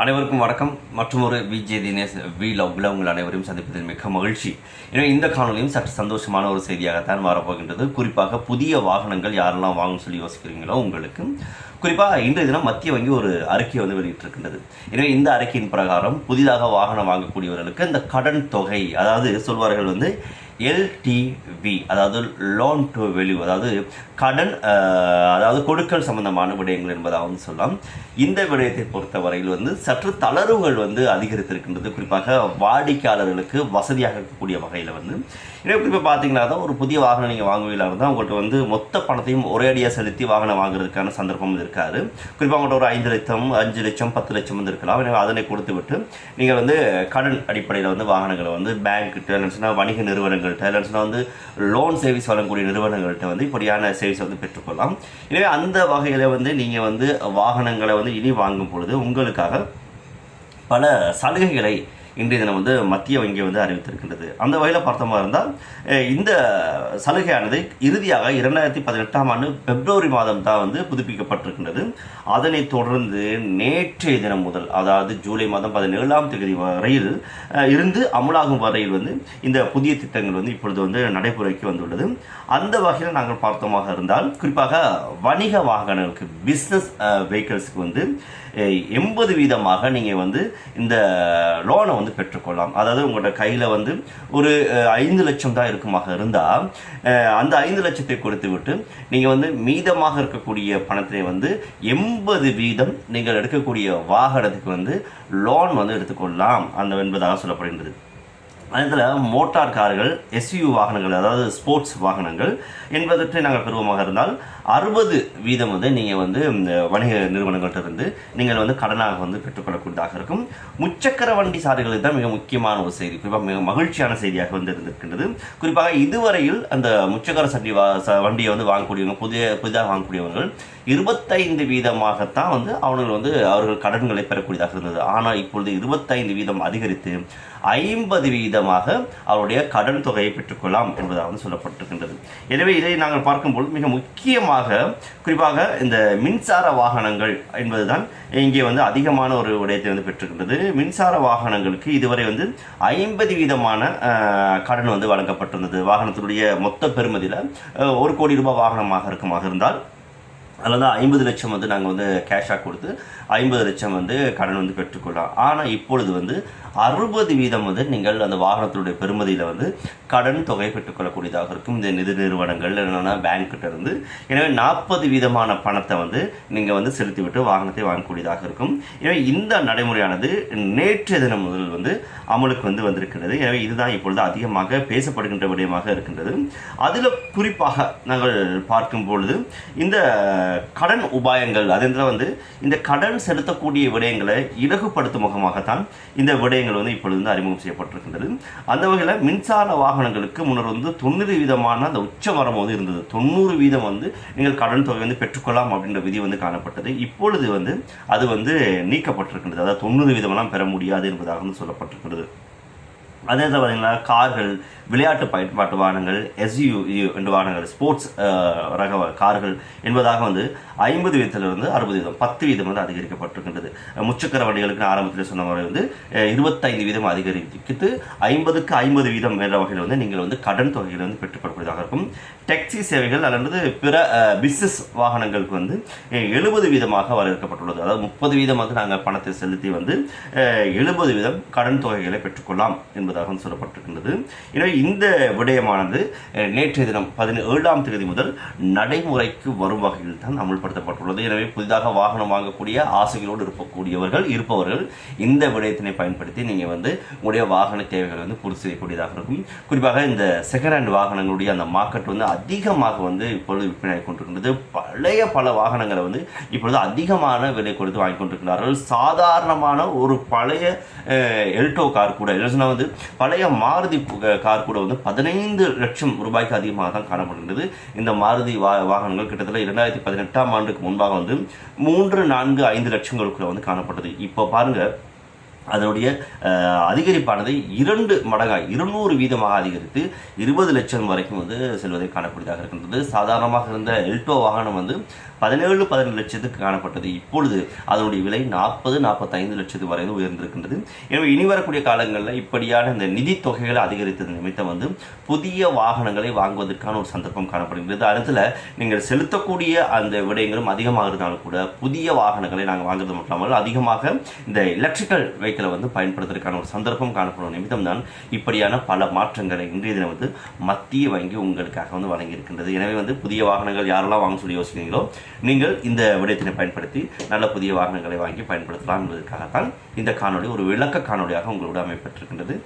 அனைவருக்கும் வணக்கம். மற்றும் ஒரு விஜய் தினேஷ் வி லவ்வில் உங்கள் அனைவரையும் சந்திப்பதில் மிக மகிழ்ச்சி. எனவே இந்த காணொலியும் சற்று சந்தோஷமான ஒரு செய்தியாகத்தான் வரப்போகின்றது. குறிப்பாக புதிய வாகனங்கள் யாரெல்லாம் வாங்கணும்னு சொல்லி யோசிக்கிறீங்களோ உங்களுக்கு. குறிப்பாக இன்றைய தினம் மத்திய வங்கி ஒரு அறிக்கையை வந்து வெளியிட்டிருக்கின்றது. எனவே இந்த அறிக்கையின் பிரகாரம் புதிதாக வாகனம் வாங்கக்கூடியவர்களுக்கு இந்த கடன் தொகை அதாவது சொல்வார்கள் வந்து எல்டிவி அதாவது லோன் டு வெல்யூ அதாவது கடன் அதாவது கொடுக்கல் சம்பந்தமான விடயங்கள் என்பதாக வந்து சொல்லலாம். இந்த விடயத்தை பொறுத்தவரையில் வந்து சற்று தளர்வுகள் வந்து அதிகரித்திருக்கின்றது. குறிப்பாக வாடிக்கையாளர்களுக்கு வசதியாக இருக்கக்கூடிய வகையில் வந்து. எனவே குறிப்பாக பார்த்தீங்கன்னா தான் ஒரு புதிய வாகனம் நீங்கள் வாங்குவீங்களா இருந்தால் உங்கள்கிட்ட வந்து மொத்த பணத்தையும் ஒரே அடியாக செலுத்தி வாகனம் வாங்குறதுக்கான சந்தர்ப்பம் இருக்காது. குறிப்பாக உங்கள்கிட்ட ஒரு ஐந்து லட்சம் அஞ்சு லட்சம் பத்து லட்சம் வந்து இருக்கலாம். எனவே அதனை கொடுத்து விட்டு நீங்கள் வந்து கடன் அடிப்படையில் வந்து வாகனங்களை வந்து பேங்க்கிட்ட வணிக வணிக நிறுவனங்கள் இல்லைன்னா வந்து லோன் சர்வீஸ் வழங்கக்கூடிய நிறுவனங்கள்கிட்ட வந்து இப்படியான சர்வீஸ் வந்து பெற்றுக்கொள்ளலாம். எனவே அந்த வகையில் வந்து நீங்கள் வந்து வாகனங்களை வந்து இனி வாங்கும் பொழுது உங்களுக்காக பல சலுகைகளை இன்றைய தினம் வந்து மத்திய வங்கி வந்து அறிவித்திருக்கின்றது. அந்த வகையில் பார்த்தோமா இருந்தால் இந்த சலுகையானது இறுதியாக இரண்டாயிரத்தி பதினெட்டாம் ஆண்டு பிப்ரவரி மாதம் தான் வந்து புதுப்பிக்கப்பட்டிருக்கின்றது. அதனைத் தொடர்ந்து நேற்றைய தினம் முதல் அதாவது ஜூலை மாதம் பதினேழாம் தேதி வரையில் இருந்து அமலாகும் வரையில் வந்து இந்த புதிய திட்டங்கள் வந்து இப்பொழுது வந்து நடைமுறைக்கு வந்துள்ளது. அந்த வகையில் நாங்கள் பார்த்தோமாக இருந்தால் குறிப்பாக வணிக வாகனங்களுக்கு பிஸ்னஸ் வெஹிக்கிள்ஸ்க்கு வந்து எண்பது வீதமாக நீங்கள் வந்து இந்த லோனை வந்து பெற்றுக்கொள்ளலாம். அதாவது உங்களோட கையில் வந்து ஒரு ஐந்து லட்சம் தான் இருக்குமாக இருந்தால் அந்த ஐந்து லட்சத்தை கொடுத்து விட்டு நீங்கள் வந்து மீதமாக இருக்கக்கூடிய பணத்தை வந்து எண்பது வீதம் நீங்கள் எடுக்கக்கூடிய வாகனத்துக்கு வந்து லோன் வந்து எடுத்துக்கொள்ளலாம். அந்த என்பதாக சொல்லப்படுகின்றது. அதில் மோட்டார் கார்கள் எஸ்யூ வாகனங்கள் அதாவது ஸ்போர்ட்ஸ் வாகனங்கள் என்பதற்றை நாங்கள் பெறுவோமாக இருந்தால் அறுபது வீதம் வந்து நீங்கள் வந்து இந்த வணிக நிறுவனங்கள்ட்ட இருந்து நீங்கள் வந்து கடனாக வந்து பெற்றுக்கொள்ளக்கூடியதாக இருக்கும். முச்சக்கர வண்டி சாலைகளுக்கு தான் மிக முக்கியமான ஒரு செய்தி குறிப்பாக மிக மகிழ்ச்சியான செய்தியாக வந்து இருந்திருக்கின்றது. குறிப்பாக இதுவரையில் அந்த முச்சக்கர சண்டி வா வண்டியை வந்து வாங்கக்கூடியவங்க புதிய புதிதாக வாங்கக்கூடியவர்கள் இருபத்தைந்து வீதமாகத்தான் வந்து அவர்கள் வந்து அவர்கள் கடன்களை பெறக்கூடியதாக இருந்தது. ஆனால் இப்பொழுது இருபத்தைந்து வீதம் அதிகரித்து ஐம்பது வீதமாக அவருடைய கடன் தொகையை பெற்றுக்கொள்ளலாம் என்பதாக வந்து சொல்லப்பட்டிருக்கின்றது. எனவே இதை நாங்கள் பார்க்கும்போது மிக முக்கியமாக குறிப்பாக இந்த மின்சார வாகனங்கள் என்பதுதான் இங்கே வந்து அதிகமான ஒரு விடயத்தை வந்து பெற்றிருக்கின்றது. மின்சார வாகனங்களுக்கு இதுவரை வந்து ஐம்பது வீதமான கடன் வந்து வழங்கப்பட்டிருந்தது. வாகனத்தினுடைய மொத்த பெருமதியில் ஒரு கோடி ரூபாய் வாகனமாக இருக்குமாக இருந்தால் அதில் தான் ஐம்பது லட்சம் வந்து நாங்கள் வந்து கேஷாக கொடுத்து ஐம்பது லட்சம் வந்து கடன் வந்து பெற்றுக்கொள்ளலாம் ஆனால் இப்பொழுது வந்து அறுபது வீதம் வந்து நீங்கள் அந்த வாகனத்தினுடைய பெறுமதியில் வந்து கடன் தொகை பெற்றுக்கொள்ளக்கூடியதாக இருக்கும். இந்த நிதி நிறுவனங்கள் என்னென்னா பேங்க்கிட்ட இருந்து. எனவே நாற்பது வீதமான பணத்தை வந்து நீங்கள் வந்து செலுத்திவிட்டு வாகனத்தை வாங்கக்கூடியதாக இருக்கும். எனவே இந்த நடைமுறையானது நேற்றைய தினம் முதல் வந்து அமலுக்கு வந்து வந்திருக்கிறது. எனவே இதுதான் இப்பொழுது அதிகமாக பேசப்படுகின்ற விடயமாக இருக்கின்றது. அதில் குறிப்பாக நாங்கள் பார்க்கும் பொழுது இந்த கடன் உபாயங்கள் அதில் வந்து இந்த கடன் செலுத்தக்கூடிய விடயங்களை இலகுபடுத்தும் முகமாகத்தான் இந்த விடயங்கள் வந்து இப்பொழுது வந்து அறிமுகம் செய்யப்பட்டிருக்கின்றது. அந்த வகையில் மின்சார வாகனங்களுக்கு முன்னர் வந்து தொண்ணூறு வீதமான அந்த உச்ச மரம் வந்து இருந்தது. தொண்ணூறு வீதம் வந்து நீங்கள் கடன் தொகை வந்து பெற்றுக்கொள்ளலாம் அப்படின்ற விதி வந்து காணப்பட்டது. இப்பொழுது வந்து அது வந்து நீக்கப்பட்டிருக்கின்றது. அதாவது தொண்ணூறு வீதமெல்லாம் பெற முடியாது என்பதாக வந்து சொல்லப்பட்டிருக்கிறது அதே தான் பார்த்தீங்கன்னா கார்கள் விளையாட்டு பயன்பாட்டு வாகனங்கள் எஸ்யூ என்ற வாகனங்கள் ஸ்போர்ட்ஸ் ரக கார்கள் என்பதாக வந்து ஐம்பது வீதத்திலிருந்து அறுபது வீதம் பத்து வீதம் வந்து அதிகரிக்கப்பட்டிருக்கின்றது. முச்சக்கர வண்டிகளுக்கு நான் ஆரம்பத்தில் சொன்ன மாதிரி வந்து இருபத்தைந்து வீதம் அதிகரித்து ஐம்பதுக்கு ஐம்பது வீதம் என்ற வகையில் வந்து நீங்கள் வந்து கடன் தொகையில் வந்து பெற்றுக்கொள்ளக்கூடியதாக இருக்கும். டாக்ஸி சேவைகள் அல்லது பிற பிஸ்னஸ் வாகனங்களுக்கு வந்து எழுபது வீதமாக வரையறுக்கப்பட்டுள்ளது அதாவது முப்பது வீதம் வந்து நாங்கள் பணத்தை செலுத்தி வந்து எழுபது வீதம் கடன் தொகைகளை பெற்றுக்கொள்ளலாம் என்பதாக சொல்லப்பட்டிருக்கின்றது. எனவே இந்த விடயமானது நேற்றைய தினம் பதினேழாம் தேதி முதல் நடைமுறைக்கு வரும் வகையில் தான் அமுல்படுத்தப்பட்டுள்ளது. எனவே புதிதாக வாகனம் வாங்கக்கூடிய ஆசைகளோடு இருக்கக்கூடியவர்கள் இருப்பவர்கள் இந்த விடயத்தினை பயன்படுத்தி நீங்கள் வந்து உங்களுடைய வாகன தேவைகளை வந்து பூர்த்தி செய்யக்கூடியதாக இருக்கும். குறிப்பாக இந்த செகண்ட் ஹேண்ட் வாகனங்களுடைய அந்த மார்க்கெட் வந்து அதிகமாக வந்து இப்பொழுது விற்பனை கொண்டிருக்கின்றது. பழைய பல வாகனங்களை வந்து இப்பொழுது அதிகமான விலை கொடுத்து வாங்கி கொண்டிருக்கிறார்கள். சாதாரணமான ஒரு பழைய எல்டோ கார் கூட இல்லைன்னா வந்து பழைய மாருதி கார் கூட வந்து பதினைந்து லட்சம் ரூபாய்க்கு அதிகமாக தான் காணப்படுகின்றது. இந்த மாருதி வா வாகனங்கள் கிட்டத்தட்ட இரண்டாயிரத்தி பதினெட்டாம் ஆண்டுக்கு முன்பாக வந்து மூன்று நான்கு ஐந்து லட்சங்களுக்குள்ள வந்து காணப்பட்டது. இப்போ பாருங்க அதனுடைய அதிகரிப்பானது இரண்டு மடங்காய் இருநூறு வீதமாக அதிகரித்து இருபது லட்சம் வரைக்கும் வந்து செல்வதை காணக்கூடியதாக இருக்கின்றது. சாதாரணமாக இருந்த எல்டோ வாகனம் வந்து பதினேழு பதினெட்டு லட்சத்துக்கு காணப்பட்டது. இப்பொழுது அதனுடைய விலை நாற்பது நாற்பத்தைந்து லட்சத்து வரை உயர்ந்திருக்கின்றது. எனவே இனி வரக்கூடிய காலங்களில் இப்படியான இந்த நிதி தொகைகளை அதிகரித்தது நிமித்தம் வந்து புதிய வாகனங்களை வாங்குவதற்கான ஒரு சந்தர்ப்பம் காணப்படுகிறது அதில் நீங்கள் செலுத்தக்கூடிய அந்த விடயங்களும் அதிகமாக இருந்தாலும் கூட புதிய வாகனங்களை நாங்கள் வாங்குறது மட்டும் இல்லாமல் அதிகமாக இந்த எலக்ட்ரிக்கல் வெஹிக்கிளை வந்து பயன்படுத்துவதற்கான ஒரு சந்தர்ப்பம் காணப்படும் நிமித்தம் தான் இப்படியான பல மாற்றங்களை இன்றைய தினம் வந்து மத்திய வங்கி உங்களுக்காக வந்து வழங்கியிருக்கின்றது. எனவே வந்து புதிய வாகனங்கள் யாரெல்லாம் வாங்க சொல்லி யோசிக்கிறீங்களோ நீங்கள் இந்த விடயத்தினை பயன்படுத்தி நல்ல புதிய வாகனங்களை வாங்கி பயன்படுத்தலாம் என்பதற்காகத்தான் இந்த காணொலி ஒரு விளக்க காணொலியாக உங்களோட அமைப்பட்டிருக்கின்றது